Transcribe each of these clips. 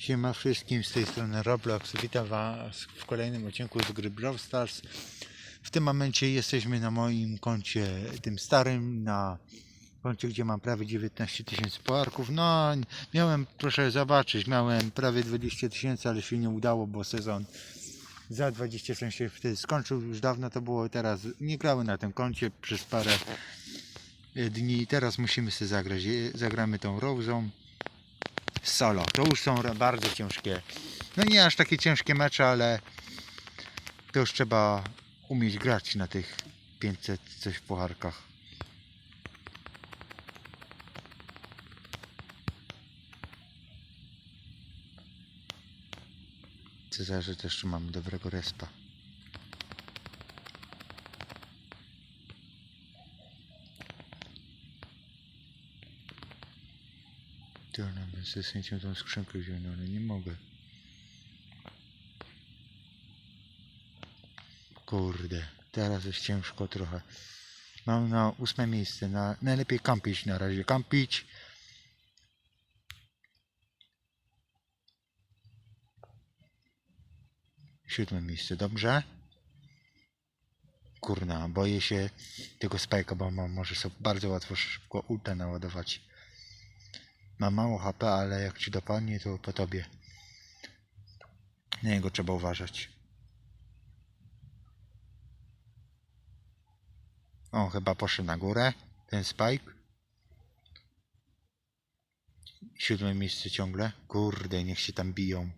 Siema wszystkim z tej strony Roblox. Witam Was w kolejnym odcinku z gry Brawl Stars. W tym momencie jesteśmy na moim koncie, tym starym, na koncie, gdzie mam prawie 19 tysięcy poarków. No, miałem, proszę zobaczyć, miałem prawie 20 tysięcy, ale się nie udało, bo sezon za 20 tysięcy się wtedy skończył. Już dawno to było, teraz nie grały na tym koncie przez parę e, dni. Teraz musimy sobie zagrać. E, Zagramy tą Rose'ą solo. To już są bardzo ciężkie. No nie aż takie ciężkie mecze, ale to już trzeba umieć grać na tych 500 coś w pucharkach. Cezarze też mamy dobrego respa. Ja bym ze chęcią tą skrzynkę wziął, no ale nie mogę. Kurde, teraz jest ciężko trochę. Mam na ósme miejsce, na, najlepiej kampić na razie, kampić. Siódme miejsce, dobrze? Kurna, boję się tego spajka, bo ma, może sobie bardzo łatwo szybko ulta naładować. Ma mało HP, ale jak ci dopadnie, to po tobie. Na niego trzeba uważać. O, chyba poszedł na górę. Ten Spike. Siódme miejsce ciągle. Kurde, niech się tam biją.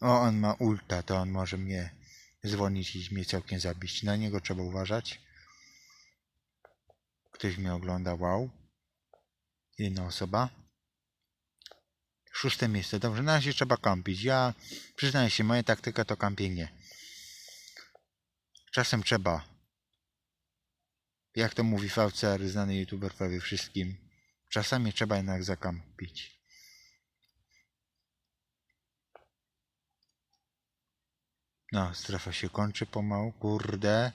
O, on ma ulta, to on może mnie zwolnić i mnie całkiem zabić. Na niego trzeba uważać. Ktoś mnie ogląda, wow. Jedna osoba. Szóste miejsce. Dobrze, na razie trzeba kampić. Ja przyznaję się, moja taktyka to kampienie. Czasem trzeba. Jak to mówi VCR, znany youtuber prawie wszystkim. Czasami trzeba jednak zakampić. No, strefa się kończy pomału. Kurde.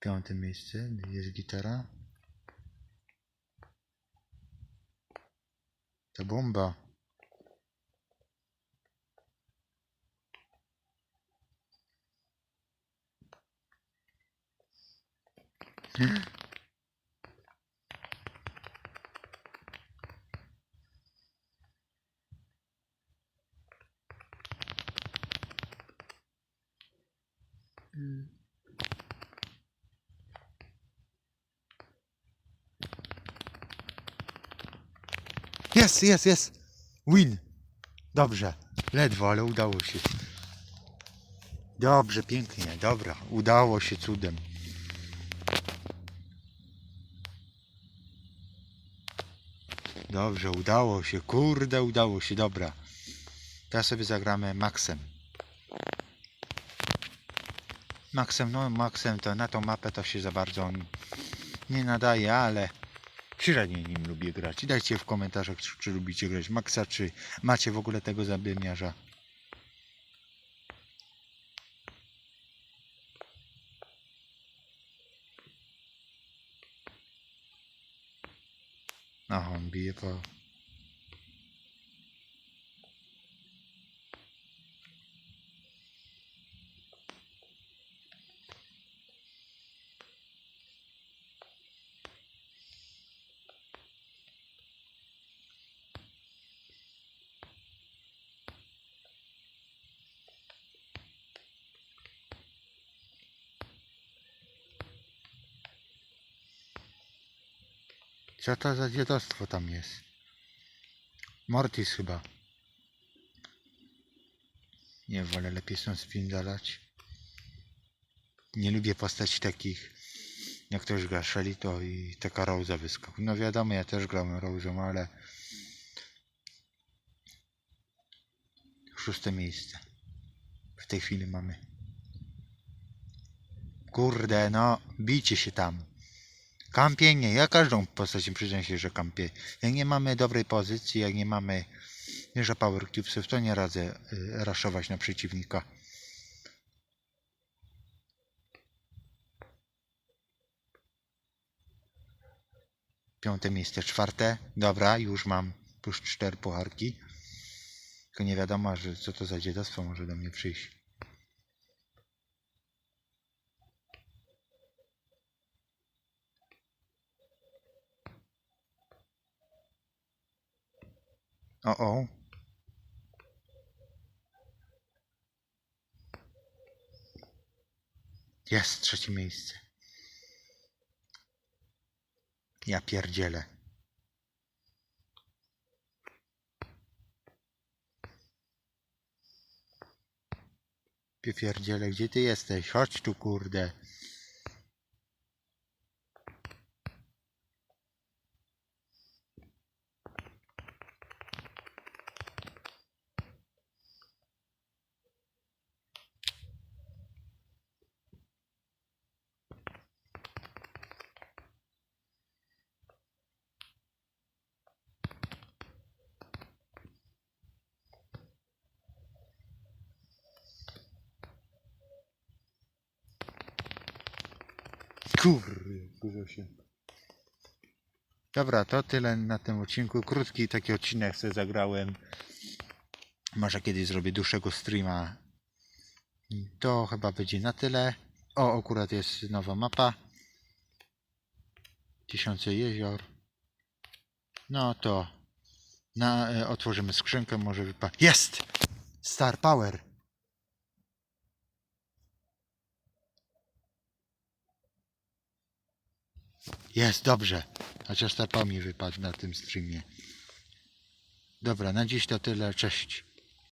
Piąte miejsce. Jest gitara. To Jest, jest, jest. Win. Dobrze. Ledwo, ale udało się. Dobrze, pięknie. Dobra. Udało się cudem. Dobrze, udało się. Kurde, udało się. Dobra. Teraz sobie zagramy Maxem. Maxem, no Maxem to na tą mapę to się za bardzo on nie nadaje, ale średnio nim lubię grać. Dajcie w komentarzach, czy, czy lubicie grać Maxa, czy macie w ogóle tego zabymiarza. Aha, on bije po... Co to za dziadostwo tam jest? Mortis chyba. Nie, wolę lepiej stąd spindalać. Nie lubię postaci takich, jak ktoś gra to i taka Rosa wyskakuje. No wiadomo, ja też grałem Rose'ą, ale szóste miejsce w tej chwili mamy. Kurde, no, bijcie się tam. Kampienie, ja każdą postacią przyznaję że kampię. Jak nie mamy dobrej pozycji, jak nie mamy że power cubesów, to nie radzę y, raszować na przeciwnika. Piąte miejsce, czwarte. Dobra, już mam plus cztery pucharki. Tylko nie wiadomo, że co to za dziadostwo może do mnie przyjść. O, o. Jest trzecie miejsce. Ja pierdzielę. Pierdzielę, gdzie ty jesteś? Chodź tu, kurde. Dużo się. Dobra, to tyle na tym odcinku. Krótki taki odcinek sobie zagrałem. Może kiedyś zrobię dłuższego streama. To chyba będzie na tyle. O, akurat jest nowa mapa. Tysiące jezior. No to na, e, otworzymy skrzynkę, może wypa... Jest! Star Power! Jest, dobrze. Chociaż Power mi wypadł na tym streamie. Dobra, na dziś to tyle. Cześć.